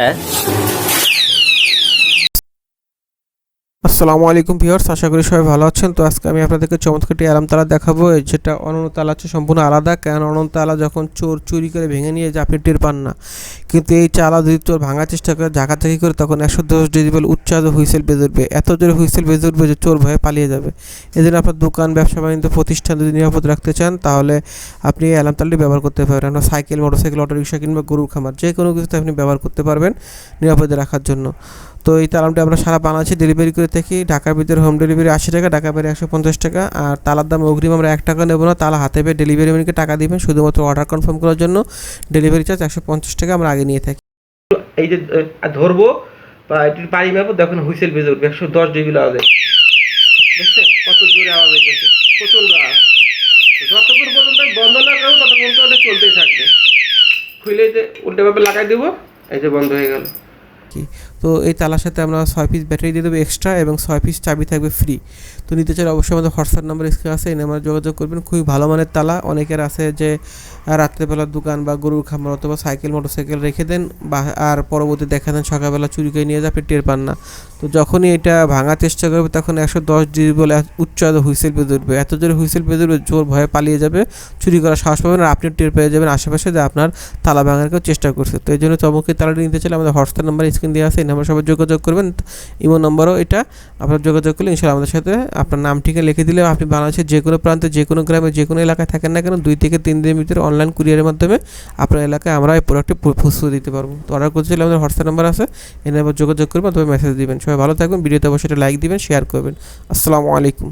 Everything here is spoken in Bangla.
হ্যাঁ আসসালামু আলাইকুম ভিউয়ার্স, আশা করি সবাই ভালো আছেন। তো আজকে আমি আপনাদেরকে চমৎকারটি তালা দেখাবো যেটা তালা হচ্ছে সম্পূর্ণ আলাদা। কেন অনন্ত তালা যখন চোর চুরি করে ভেঙে নিয়ে যায়, আপনি টের পান না। কিন্তু এই চালা যদি চোর ভাঙার চেষ্টা করে, ঝাঁকাঝাঁকি করে, তখন একশো দশ ডেজিবেল উচ্চাদ হুইসেল বেজে উঠবে। এত জোরে হুইসেল বেজে উঠবে যে চোর ভয়ে পালিয়ে যাবে। এই জন্য আপনার দোকান, ব্যবসা বাণিজ্য, প্রতিষ্ঠান যদি নিরাপদ রাখতে চান, তাহলে আপনি এই তালটি ব্যবহার করতে পারবেন আপনার সাইকেল, মোটরসাইকেল অটো রিক্সা কিংবা গরুর খামার যে কোনো কিছুতে আপনি ব্যবহার করতে পারবেন নিরাপদে রাখার জন্য। তো এই তালামটা আমরা সারা বাংলাদেশে ডেলিভারি করে থাকি। ঢাকার ভিতরে হোম ডেলিভারি আশি টাকা ঢাকা বাইরে একশো পঞ্চাশ টাকা। আর তালার দাম অগ্রিম আমরা এক টাকা নেব না, তালা হাতে পেয়ে ডেলিভারি ম্যানকে টাকা দিবেন, শুধুমাত্র অর্ডার কনফার্ম করার জন্য। ডেলিভারি চার্জ একশো পঞ্চাশ টাকা আমরা আগে নিয়ে থাকি। এই যে ধরবো, বা এটির পাড়ি মারবো দেখুন হুইসেল বেজে উঠবে, একশো দশ ডিগ্রি আওয়াজে। দেখছেন কত জোরে আওয়াজ আওয়াজ। যতক্ষণ পর্যন্ত বন্ধ না করব, ততক্ষণ চলতেই থাকবে। খুলে উল্টেভাবে লাগাই দেবো, এই যে বন্ধ হয়ে গেল। কি? তো এই তালার সাথে আমরা ছয় পিস ব্যাটারি দিয়ে দেবো এক্সট্রা এবং ছয় পিস চাবি থাকবে ফ্রি তো নিতে চাইলে অবশ্যই আমাদের হোয়াটসঅ্যাপ নাম্বার স্ক্রিন আছে এই নাম্বারে যোগাযোগ করবেন। খুবই ভালো মানের তালা। অনেকের আছে যে আহ, রাত্রেবেলা দোকান বা গরুর খামার অথবা সাইকেল মোটরসাইকেল রেখে দেন বা আর পরবর্তী দেখা দেন সকালবেলা চুরি করে নিয়ে যায় আপনি টের পান না। তো যখনই এটা ভাঙার চেষ্টা করবে তখন একশো দশ ডিগ্রি বলে উচ্চাদ হুইসেল বেঁধে উঠবে এত জোরে হুইসেল বেঁধে উঠবে জোর ভয়ে পালিয়ে যাবে চুরি করার সাহস পাবেন আর আপনি টের পেয়ে যাবেন আশেপাশে যে আপনার তালা ভাঙার কেউ চেষ্টা করছে। তো এই জন্য চমকের তালাটি নিতে চাইলে আমাদের হোয়াটসঅ্যাপ নাম্বার স্ক্রিন দেওয়া আছে, এই নাম্বার সবাই যোগাযোগ করবেন। ইমো নম্বরও এটা। আপনার যোগাযোগ করলে ইনশাল্লাহ আমাদের সাথে আপনার নাম ঠিকা লিখে দিলে আপনি বাংলাদেশের যে কোনো প্রান্তে, যে কোনো গ্রামে, যে কোনো এলাকায় থাকেন না কেন, দুই থেকে তিন দিনের ভিতরে অনলাইন কুরিয়ারের মাধ্যমে আপনার এলাকায় আমরা এই প্রোডাক্টটি পৌঁছে দিতে পারব। তো অর্ডার করতে চাইলে আমাদের হোয়াটসঅ্যাপ নাম্বার আছে, এই নাম্বার যোগাযোগ করবেন তবে মেসেজ দিবেন। সবাই ভালো থাকবেন, ভিডিওতে অবশ্যই লাইক দিবেন শেয়ার করবেন। আসসালামু আলাইকুম।